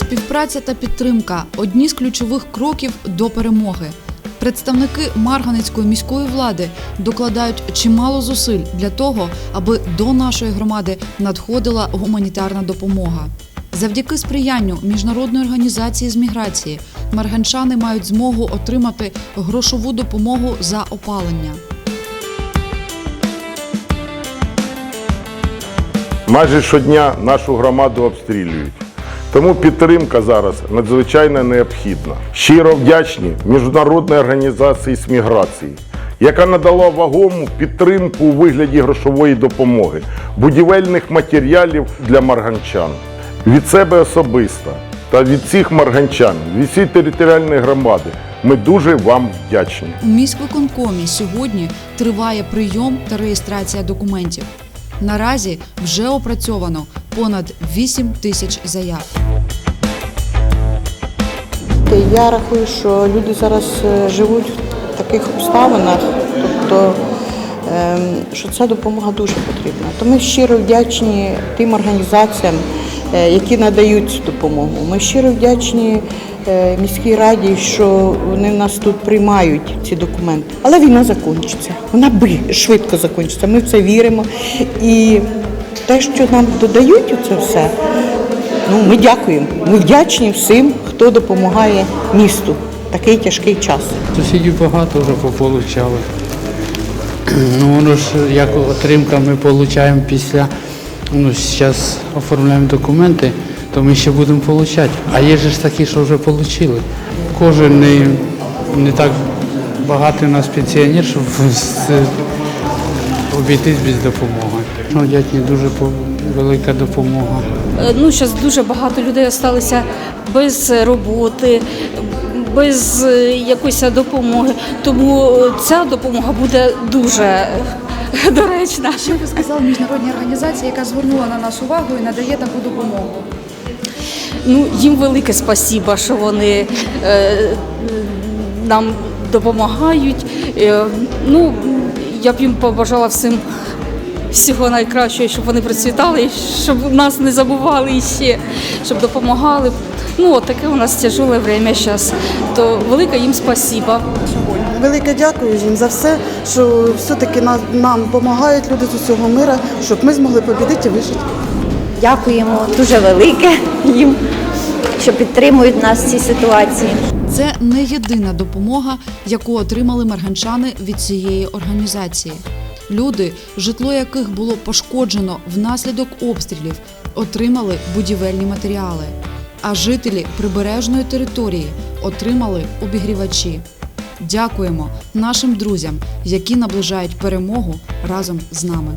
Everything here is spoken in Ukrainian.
Співпраця та підтримка одні з ключових кроків до перемоги. Представники Марганецької міської влади докладають чимало зусиль для того, аби до нашої громади надходила гуманітарна допомога. Завдяки сприянню міжнародної організації з міграції марганчани мають змогу отримати грошову допомогу за опалення. Майже щодня нашу громаду обстрілюють. Тому підтримка зараз надзвичайно необхідна. Щиро вдячні Міжнародній організації з міграції, яка надала вагому підтримку у вигляді грошової допомоги, будівельних матеріалів для марганчан. Від себе особисто та від всіх марганчан, від всієї територіальної громади ми дуже вам вдячні. У міськвиконкомі сьогодні триває прийом та реєстрація документів. Наразі вже опрацьовано понад 8 тисяч заяв. Я рахую, що люди зараз е, живуть в таких обставинах, тобто, ем, що ця допомога дуже потрібна. То ми щиро вдячні тим організаціям, е, які надають цю допомогу. Ми щиро вдячні е, міській раді, що вони нас тут приймають ці документи. Але війна закінчиться. Вона швидко закінчиться. Ми в це віримо. І те, що нам додають це все, Ну, ми дякуємо. Ми вдячні всім, хто допомагає місту такий тяжкий час. Сусідів багато вже пополучали. Ну, воно ж як отримка ми отримуємо після, ну, зараз оформляємо документи, то ми ще будемо отримати. А є ж такі, що вже отримали. Кожен не, не так багато у нас пенсіонер, щоб обійтись без допомоги. Ну, дядьні дуже велика допомога. Е, Ну, зараз дуже багато людей залишилися без роботи, без е, якоїсь допомоги. Тому е, ця допомога буде дуже доречна. Що ви сказали міжнародній організації, яка звернула на нас увагу і надає таку допомогу? Ну, їм велике спасіба, що вони е, нам допомагають. Е, ну, я б їм побажала всім всього найкращого, щоб вони процвітали, щоб нас не забували іще, щоб допомагали. Ну, от таке у нас тяжеле время зараз. То велике їм спасіба. Велике дякую їм за все, що все-таки нам, нам допомагають люди з усього мира, щоб ми змогли побідити і вижити. Дякуємо дуже велике їм, що підтримують нас в цій ситуації. Це не єдина допомога, яку отримали марганчани від цієї організації. Люди, житло яких було пошкоджено внаслідок обстрілів, отримали будівельні матеріали. А жителі прибережної території отримали обігрівачі. Дякуємо нашим друзям, які наближають перемогу разом з нами.